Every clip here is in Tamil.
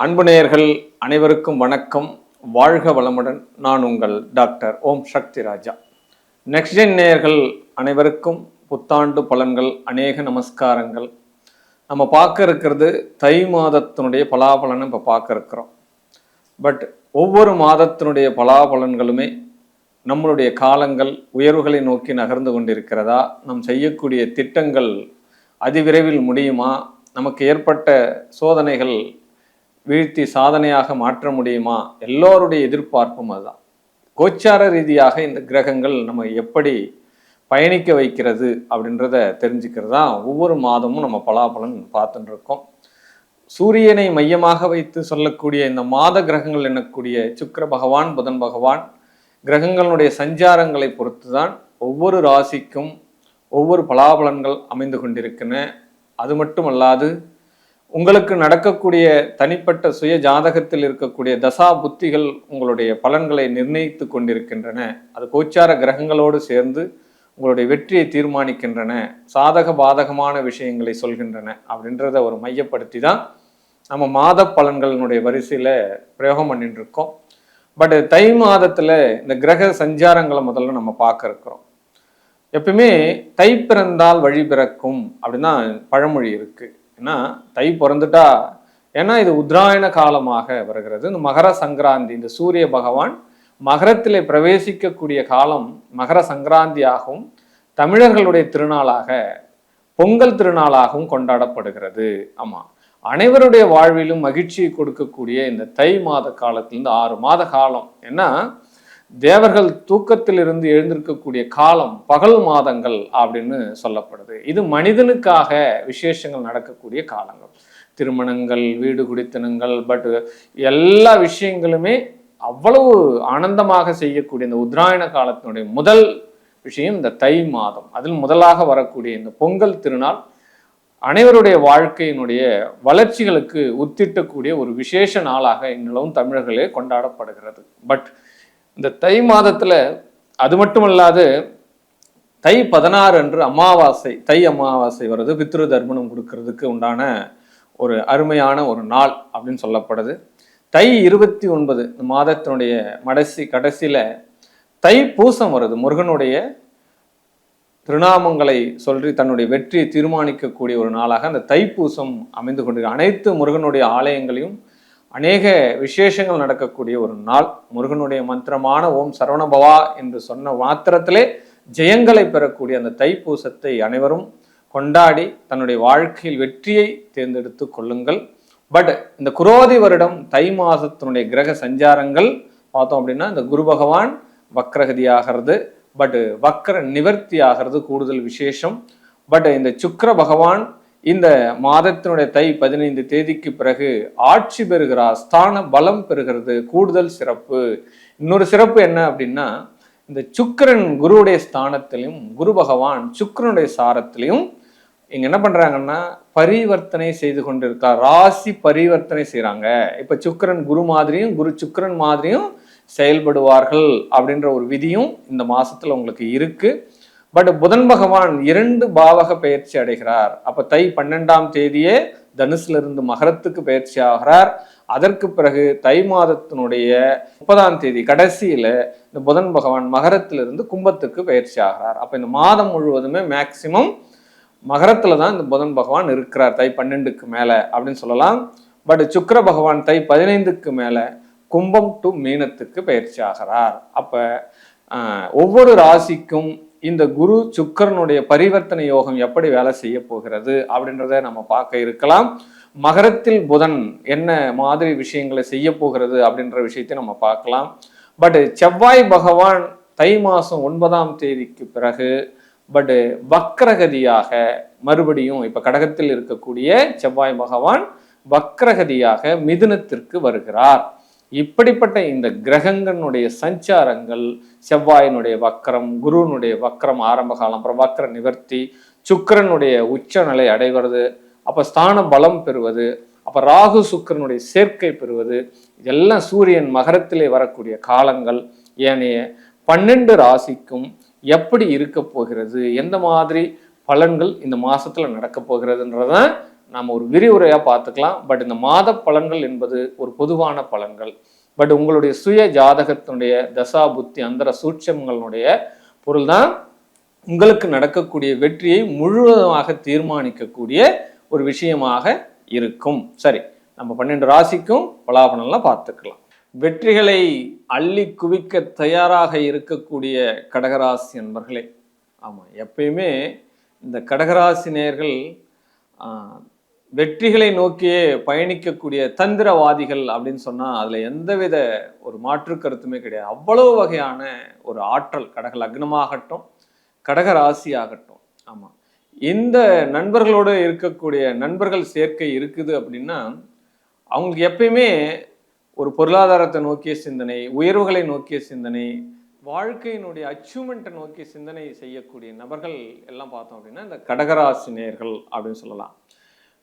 அன்பு நேயர்கள் அனைவருக்கும் வணக்கம். வாழ்க வளமுடன். நான் உங்கள் doctor Om Sakthi Raja. Next gen நேயர்கள் அனைவருக்கும் புத்தாண்டு பலன்கள் அநேக நமஸ்காரங்கள். நம்ம பார்க்க இருக்கிறது தை மாதத்தினுடைய பலாபலனை இப்போ பார்க்க இருக்கிறோம். பட் ஒவ்வொரு மாதத்தினுடைய பலாபலன்களுமே நம்மளுடைய காலங்கள் உயர்வுகளை நோக்கி நகர்ந்து கொண்டிருக்கிறதா? நம் செய்யக்கூடிய திட்டங்கள் அதிவிரைவில் முடியுமா? நமக்கு ஏற்பட்ட சோதனைகள் வீழ்த்தி சாதனையாக மாற்ற முடியுமா? எல்லோருடைய எதிர்பார்ப்பும் அதுதான். கோச்சார ரீதியாக இந்த கிரகங்கள் நம்ம எப்படி பயணிக்க வைக்கிறது அப்படின்றத தெரிஞ்சுக்கிறது தான் ஒவ்வொரு மாதமும் நம்ம பலாபலன் பார்த்துட்டு இருக்கோம். சூரியனை மையமாக வைத்து சொல்லக்கூடிய இந்த மாத கிரகங்கள் எனக்கூடிய சுக்கர பகவான் புதன் பகவான் கிரகங்களுடைய சஞ்சாரங்களை பொறுத்து தான் ஒவ்வொரு ராசிக்கும் ஒவ்வொரு பலாபலன்கள் அமைந்து கொண்டிருக்கின்றன அது மட்டுமல்லாது உங்களுக்கு நடக்கக்கூடிய தனிப்பட்ட சுய ஜாதகத்தில் இருக்கக்கூடிய தசா புத்திகள் உங்களுடைய பலன்களை நிர்ணயித்து கொண்டிருக்கின்றன. அது கோச்சார கிரகங்களோடு சேர்ந்து உங்களுடைய வெற்றியை தீர்மானிக்கின்றன. சாதக பாதகமான விஷயங்களை சொல்கின்றன அப்படின்றத ஒரு மையப்படுத்தி தான் நம்ம மாத பலன்களினுடைய வரிசையில் பிரயோகம் பண்ணிட்டு இருக்கோம். பட் தை மாதத்தில் இந்த கிரக சஞ்சாரங்களை முதல்ல நம்ம பார்க்க இருக்கிறோம். எப்பயுமே தை பிறந்தால் வழி பிறக்கும் அப்படின்னா பழமொழி இருக்குது ஏன்னா தை பிறந்துட்டா ஏன்னா இது உத்ராயண காலமாக வருகிறது. இந்த மகர சங்கராந்தி இந்த சூரிய பகவான் மகரத்திலே பிரவேசிக்கக்கூடிய காலம் மகர சங்கராந்தியாகவும் தமிழர்களுடைய திருநாளாக பொங்கல் திருநாளாகவும் கொண்டாடப்படுகிறது. ஆமா. அனைவருடைய வாழ்விலும் மகிழ்ச்சியை கொடுக்கக்கூடிய இந்த தை மாத காலத்திலிருந்து ஆறு மாத காலம். ஏன்னா தேவர்கள் தூக்கத்திலிருந்து எழுந்திருக்கக்கூடிய காலம் பகல் மாதங்கள் அப்படின்னு சொல்லப்படுது. இது மனிதனுக்காக விசேஷங்கள் நடக்கக்கூடிய காலங்கள். திருமணங்கள் வீடு குடித்தனங்கள் பட் எல்லா விஷயங்களுமே அவ்வளவு ஆனந்தமாக செய்யக்கூடிய இந்த உத்ராயண காலத்தினுடைய முதல் விஷயம் இந்த தை மாதம். அதில் முதலாக வரக்கூடிய இந்த பொங்கல் திருநாள் அனைவருடைய வாழ்க்கையினுடைய வளர்ச்சிகளுக்கு உத்திட்டக்கூடிய ஒரு விசேஷ நாளாக இந்நிலவும் தமிழர்களே கொண்டாடப்படுகிறது. பட் இந்த தை மாதத்துல அது மட்டுமல்லாது தை பதினாறு அன்று அமாவாசை தை அமாவாசை வருது பித்ரு தர்ப்பணம் கொடுக்கறதுக்கு உண்டான ஒரு அருமையான ஒரு நாள் அப்படின்னு சொல்லப்படுது. தை இருபத்தி ஒன்பது இந்த மாதத்தினுடைய மடசி கடைசியில தை பூசம் வருது முருகனுடைய திருநாமங்களை சொல்லி தன்னுடைய வெற்றியை தீர்மானிக்கக்கூடிய ஒரு நாளாக அந்த தைப்பூசம் அமைந்து கொண்டு அனைத்து முருகனுடைய ஆலயங்களையும் அநேக விசேஷங்கள் நடக்கக்கூடிய ஒரு நாள். முருகனுடைய மந்திரமான ஓம் சரவணபவா என்று சொன்ன மாத்திரத்திலே ஜெயங்களை பெறக்கூடிய அந்த தைப்பூசத்தை அனைவரும் கொண்டாடி தன்னுடைய வாழ்க்கையில் வெற்றியை தேர்ந்தெடுத்து கொள்ளுங்கள். பட் இந்த குரோதி வருடம் தை மாதத்தினுடைய கிரக சஞ்சாரங்கள் பார்த்தோம் அப்படின்னா இந்த குரு பகவான் வக்ரகதி ஆகிறது. பட் வக்ர நிவர்த்தி ஆகிறது கூடுதல் விசேஷம். பட் இந்த சுக்கர பகவான் இந்த மாதத்தினுடைய தை பதினைந்து தேதிக்கு பிறகு ஆட்சி பெறுகிறார் ஸ்தான பலம் பெறுகிறது கூடுதல் சிறப்பு. இன்னொரு சிறப்பு என்ன அப்படின்னா இந்த சுக்கிரன் குருவுடைய ஸ்தானத்திலையும் குரு பகவான் சுக்கிரனுடைய சாரத்திலையும் இங்க என்ன பண்றாங்கன்னா பரிவர்த்தனை செய்து கொண்டிருக்கார் ராசி பரிவர்த்தனை செய்கிறாங்க இப்ப சுக்கிரன் குரு மாதிரியும் குரு சுக்கரன் மாதிரியும் செயல்படுவார்கள் அப்படின்ற ஒரு விதியும் இந்த மாசத்துல உங்களுக்கு இருக்கு. பட் புதன் பகவான் இரண்டு பாவக பயிற்சி அடைகிறார். அப்ப தை பன்னெண்டாம் தேதியே தனுசுல இருந்து மகரத்துக்கு பயிற்சி ஆகிறார். அதற்கு பிறகு தை மாதத்தினுடைய முப்பதாம் தேதி கடைசியில இந்த புதன் பகவான் மகரத்திலிருந்து கும்பத்துக்கு பயிற்சி ஆகிறார். அப்ப இந்த மாதம் முழுவதுமே மேக்சிமம் மகரத்துல தான் இந்த புதன் பகவான் இருக்கிறார் தை பன்னெண்டுக்கு மேல அப்படின்னு சொல்லலாம். பட் சுக்கர பகவான் தை பதினைந்துக்கு மேல கும்பம் டு மீனத்துக்கு பயிற்சி ஆகிறார். அப்ப ஒவ்வொரு ராசிக்கும் இந்த குரு சுக்கரனுடைய பரிவர்த்தனை யோகம் எப்படி வேலை செய்ய போகிறது அப்படின்றத நம்ம பார்க்க இருக்கலாம். மகரத்தில் புதன் என்ன மாதிரி விஷயங்களை செய்ய போகிறது அப்படின்ற விஷயத்தை நம்ம பார்க்கலாம். பட் செவ்வாய் பகவான் தை மாதம் ஒன்பதாம் தேதிக்கு பிறகு பட் வக்ரகதியாக மறுபடியும் இப்போ கடகத்தில் இருக்கக்கூடிய செவ்வாய் பகவான் வக்ரகதியாக மிதுனத்திற்கு வருகிறார். இப்படிப்பட்ட இந்த கிரகங்களுடைய சஞ்சாரங்கள் செவ்வாயினுடைய வக்கரம் குருவினுடைய வக்கரம் ஆரம்ப காலம் அப்புறம் வக்கர நிவர்த்தி சுக்கிரனுடைய உச்சநிலை அடைவது அப்ப ஸ்தான பலம் பெறுவது அப்ப ராகு சுக்கிரனுடைய சேர்க்கை பெறுவது இதெல்லாம் சூரியன் மகரத்திலே வரக்கூடிய காலங்கள். ஏனைய பன்னெண்டு ராசிக்கும் எப்படி இருக்க போகிறது எந்த மாதிரி பலன்கள் இந்த மாசத்துல நடக்க போகிறதுன்றதான் நாம் ஒரு விரிவுரையாக பார்த்துக்கலாம். பட் இந்த மாத பலன்கள் என்பது ஒரு பொதுவான பலன்கள். பட் உங்களுடைய சுய ஜாதகத்தினுடைய தசா புத்தி அந்தர சூட்சங்களுடைய பொருள் தான் உங்களுக்கு நடக்கக்கூடிய வெற்றியை முழுவதுமாக தீர்மானிக்கக்கூடிய ஒரு விஷயமாக இருக்கும். சரி நம்ம பன்னெண்டு ராசிக்கும் பலாபலன்லாம் பார்த்துக்கலாம். வெற்றிகளை அள்ளி குவிக்க தயாராக இருக்கக்கூடிய கடகராசி என்பர்களே ஆமாம் எப்பயுமே இந்த கடகராசி நேர்கள் வெற்றிகளை நோக்கியே பயணிக்கக்கூடிய தந்திரவாதிகள் அப்படின்னு சொன்னால் அதில் எந்தவித ஒரு மாற்று கருத்துமே கிடையாது. அவ்வளவு வகையான ஒரு ஆற்றல் கடக லக்னமாகட்டும் கடக ராசி ஆகட்டும் ஆமாம் இந்த நண்பர்களோடு இருக்கக்கூடிய நண்பர்கள் சேர்க்கை இருக்குது அப்படின்னா அவங்களுக்கு எப்பயுமே ஒரு பொருளாதாரத்தை நோக்கிய சிந்தனை உயர்வுகளை நோக்கிய சிந்தனை வாழ்க்கையினுடைய அச்சீவ்மெண்ட்டை நோக்கி சிந்தனை செய்யக்கூடிய நபர்கள் எல்லாம் பார்த்தோம் அப்படின்னா இந்த கடகராசி நேர்கள் அப்படின்னு சொல்லலாம்.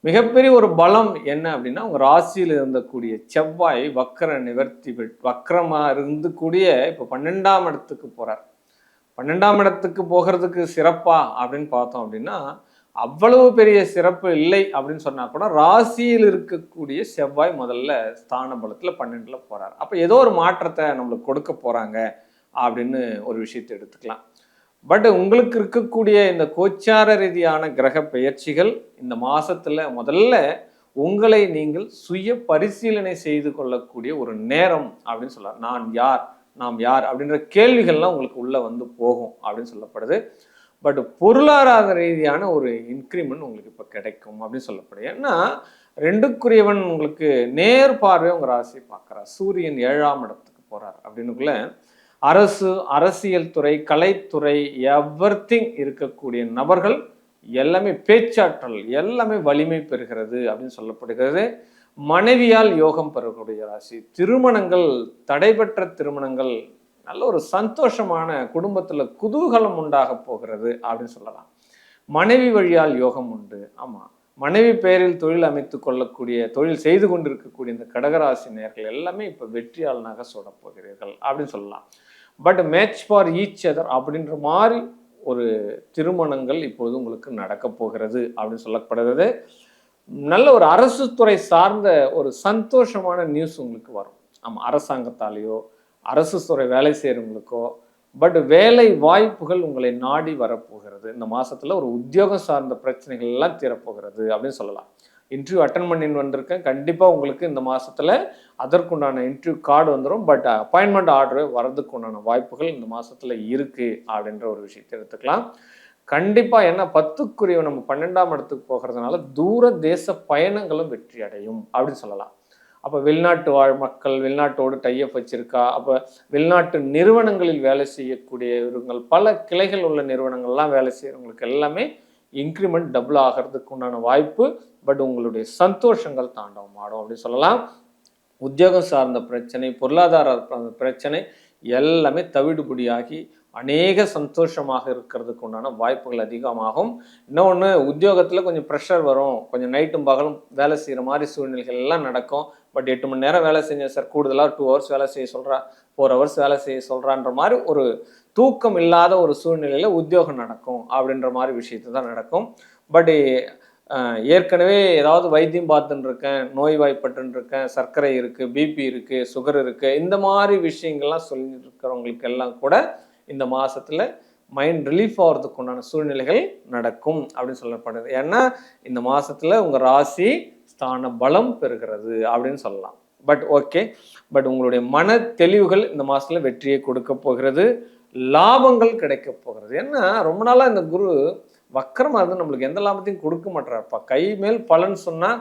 மிகப்பெரிய ஒரு பலம் என்ன அப்படின்னா உங்க ராசியில் இருந்தக்கூடிய செவ்வாய் வக்கர நிவர்த்தி பெற்- வக்கரமா இருந்து கூடிய இப்போ பன்னெண்டாம் இடத்துக்கு போறார். பன்னெண்டாம் இடத்துக்கு போகிறதுக்கு சிறப்பா அப்படின்னு பார்த்தோம் அப்படின்னா அவ்வளவு பெரிய சிறப்பு இல்லை அப்படின்னு சொன்னா கூட ராசியில் இருக்கக்கூடிய செவ்வாய் முதல்ல ஸ்தான பலத்துல பன்னெண்டுல போறார். அப்ப ஏதோ ஒரு மாற்றத்தை நம்மளுக்கு கொடுக்க போறாங்க அப்படின்னு ஒரு விஷயத்தை எடுத்துக்கலாம். பட் உங்களுக்கு இருக்கக்கூடிய இந்த கோச்சார ரீதியான கிரக பெயர்ச்சிகள் இந்த மாதத்தில் முதல்ல உங்களை நீங்கள் சுய பரிசீலனை செய்து கொள்ளக்கூடிய ஒரு நேரம் அப்படின்னு சொல்லலாம். நான் யார்? நாம் யார்? அப்படின்ற கேள்விகள்லாம் உங்களுக்கு உள்ளே வந்து போகும் அப்படின்னு சொல்லப்படுது. பட் பொருளாதார ரீதியான ஒரு இன்க்ரிமெண்ட் உங்களுக்கு இப்போ கிடைக்கும் அப்படின்னு சொல்லப்படுது. ஏன்னா ரெண்டுக்குரியவன் உங்களுக்கு நேர் பார்வை உங்கள் ராசியை பார்க்குறார். சூரியன் ஏழாம் இடத்துக்கு போகிறார் அப்படின்னுக்குள்ள அரசு அரசியல் துறை கலைத்துறை எவர்திங் இருக்கக்கூடிய நபர்கள் எல்லாமே பேச்சாற்றல் எல்லாமே வலிமை பெறுகிறது அப்படின்னு சொல்லப்படுகிறது. மனைவியால் யோகம் பெறக்கூடிய ராசி. திருமணங்கள் தடைபெற்ற திருமணங்கள் நல்ல ஒரு சந்தோஷமான குடும்பத்தில் குதூகலம் உண்டாக போகிறது அப்படின்னு சொல்லலாம். மனைவி வழியால் யோகம் உண்டு. ஆமாம் மனைவி பெயரில் தொழில் அமைத்து கொள்ளக்கூடிய தொழில் செய்து கொண்டிருக்கக்கூடிய இந்த கடகராசி நேர்கள் எல்லாமே இப்போ வெற்றியாளனாக சூட போகிறீர்கள் அப்படின்னு சொல்லலாம். But match for each other அப்படின்ற மாதிரி ஒரு திருமணங்கள் இப்போது உங்களுக்கு நடக்க போகிறது அப்படின்னு சொல்லப்படுகிறது. நல்ல ஒரு அரசு துறை சார்ந்த ஒரு சந்தோஷமான நியூஸ் உங்களுக்கு வரும். ஆமாம் அரசாங்கத்தாலேயோ அரசு துறை வேலை செய்கிறவங்களுக்கோ பட் வேலை வாய்ப்புகள் உங்களை நாடி வரப்போகிறது இந்த மாதத்தில் ஒரு உத்தியோகம் சார்ந்த பிரச்சனைகள் எல்லாம் தீரப்போகிறது அப்படின்னு சொல்லலாம். இன்டர்வியூ அட்டன் பண்ணின்னு வந்திருக்கேன். கண்டிப்பாக உங்களுக்கு இந்த மாதத்தில் அதற்குண்டான இன்டர்வியூ கார்டு வந்துடும் பட் அப்பாயின்மெண்ட் ஆர்டர் வரதுக்கு உண்டான வாய்ப்புகள் இந்த மாதத்தில் இருக்குது அப்படின்ற ஒரு விஷயத்தை எடுத்துக்கலாம். கண்டிப்பாக என்ன பத்துக்குரிய நம்ம பன்னெண்டாம் இடத்துக்கு போகிறதுனால தூர தேச பயணங்களும் வெற்றி அடையும் அப்படின்னு சொல்லலாம். அப்போ வெளிநாட்டு வாழ் மக்கள் வெளிநாட்டோடு டையப் வச்சிருக்கா? அப்போ வெளிநாட்டு நிறுவனங்களில் வேலை செய்யக்கூடியவர்கள் பல கிளைகள் உள்ள நிறுவனங்கள்லாம் வேலை செய்கிறவங்களுக்கு எல்லாமே இன்க்ரிமெண்ட் டபுள் ஆகிறதுக்கு உண்டான வாய்ப்பு பட் உங்களுடைய சந்தோஷங்கள் தாண்டவம் ஆடும் அப்படின்னு சொல்லலாம். உத்தியோகம் சார்ந்த பிரச்சனை பொருளாதார பிரச்சனை எல்லாமே தவிடுபடியாகி அநேக சந்தோஷமாக இருக்கிறதுக்கு உண்டான வாய்ப்புகள் அதிகமாகும். இன்னொன்று உத்தியோகத்தில் கொஞ்சம் ப்ரெஷர் வரும். கொஞ்சம் நைட்டும் பகலும் வேலை செய்கிற மாதிரி சூழ்நிலைகள் எல்லாம் நடக்கும். பட் எட்டு மணி நேரம் வேலை செஞ்சேன் சார். கூடுதலாக டூ ஹவர்ஸ் வேலை செய்ய சொல்கிறா ஃபோர் ஹவர்ஸ் வேலை செய்ய சொல்கிறான்ற மாதிரி ஒரு தூக்கம் இல்லாத ஒரு சூழ்நிலையில் உத்தியோகம் நடக்கும் அப்படின்ற மாதிரி விஷயத்து தான் நடக்கும். பட் ஏற்கனவே ஏதாவது வைத்தியம் பார்த்துன்னு இருக்கேன் நோய் இருக்கேன் சர்க்கரை இருக்குது பிபி இருக்குது சுகர் இருக்குது இந்த மாதிரி விஷயங்கள்லாம் சொல்லியிருக்கிறவங்களுக்கு எல்லாம் கூட இந்த மாதத்தில் மைண்ட் ரிலீஃப் ஆகிறதுக்கு உண்டான சூழ்நிலைகள் நடக்கும் அப்படின்னு சொல்லப்படுது. ஏன்னா இந்த மாதத்தில் உங்கள் ராசி ஸ்தான பலம் பெறுகிறது அப்படின்னு சொல்லலாம். பட் ஓகே பட் உங்களுடைய மன தெளிவுகள் இந்த மாதத்தில் வெற்றியை கொடுக்க போகிறது. லாபங்கள் கிடைக்க போகிறது. ஏன்னா ரொம்ப நாளாக இந்த குரு வக்கரமாக இருந்து நம்மளுக்கு எந்த லாபத்தையும் கொடுக்க மாட்டார்ப்பா கை மேல் பலன் சொன்னால்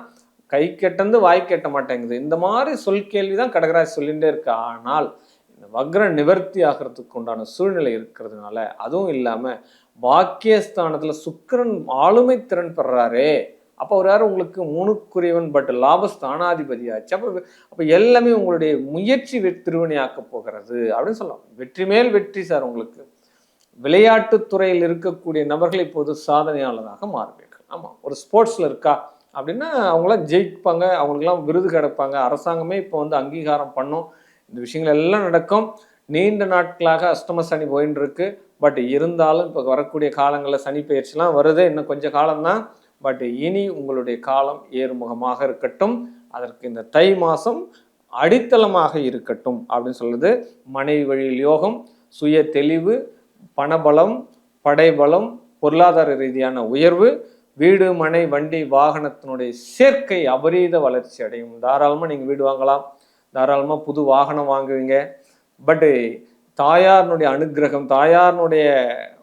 கை கெட்டந்து வாய் கெட்ட மாட்டேங்குது. இந்த மாதிரி சொல் கேள்வி தான் கடகராசி சொல்லிகிட்டே இருக்கு. ஆனால் இந்த வக்ரம் நிவர்த்தி ஆகிறதுக்கு உண்டான சூழ்நிலை இருக்கிறதுனால அதுவும் இல்லாமல் பாக்கியஸ்தானத்தில் சுக்கிரன் ஆளுமை திறன் பெறாரே. அப்போ அவர் யாரும் உங்களுக்கு மூணுக்குரியவன் பட் லாபஸ்தானாதிபதியாச்சு. அப்போ அப்போ எல்லாமே உங்களுடைய முயற்சி திருவினையாக்க போகிறது அப்படின்னு சொல்லலாம். வெற்றி மேல் வெற்றி சார் உங்களுக்கு. விளையாட்டுத்துறையில் இருக்கக்கூடிய நபர்கள் இப்போது சாதனையாளராக மாறுவீர்கள். ஆமாம் ஒரு ஸ்போர்ட்ஸில் இருக்கா? அப்படின்னா அவங்களாம் ஜெயிப்பாங்க. அவங்களுக்கெல்லாம் விருது கிடைப்பாங்க. அரசாங்கமே இப்போ வந்து அங்கீகாரம் பண்ணும். இந்த விஷயங்கள் எல்லாம் நடக்கும். நீண்ட நாட்களாக அஷ்டம சனி போயின்னு இருக்கு. பட் இருந்தாலும் இப்போ வரக்கூடிய காலங்களில் சனி பயிற்சிலாம் வருது. இன்னும் கொஞ்சம் காலம்தான். பட் இனி உங்களுடைய காலம் ஏறுமுகமாக இருக்கட்டும். அதற்கு இந்த தை மாதம் அடித்தளமாக இருக்கட்டும் அப்படின்னு சொல்லுது. மனைவி வழியில் யோகம் சுய தெளிவு பணபலம் படைபலம் பொருளாதார ரீதியான உயர்வு வீடு மனை வண்டி வாகனத்தினுடைய சேர்க்கை அபரீத வளர்ச்சி அடையும். தாராளமாக நீங்கள் வீடு வாங்கலாம். தாராளமாக புது வாகனம் வாங்குவீங்க. பட்டு தாயாரினுடைய அனுக்கிரகம் தாயாரினுடைய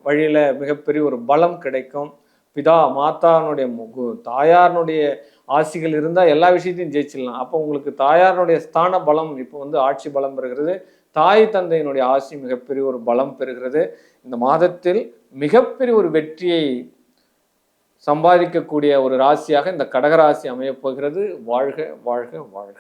வழியில் மிகப்பெரிய ஒரு பலம் கிடைக்கும். பிதா மாத்தானுடைய முகு தாயாரினுடைய ஆசிகள் இருந்தால் எல்லா விஷயத்தையும் ஜெயிச்சிடலாம். அப்போ உங்களுக்கு தாயாரினுடைய ஸ்தான பலம் இப்போ வந்து ஆட்சி பலம் பெறுகிறது. தாய் தந்தையினுடைய ஆசி மிகப்பெரிய ஒரு பலம் பெறுகிறது. இந்த மாதத்தில் மிகப்பெரிய ஒரு வெற்றியை சம்பாதிக்கக்கூடிய ஒரு ராசியாக இந்த கடகராசி அமையப் போகிறது. வாழ்க வாழ்க வாழ்க.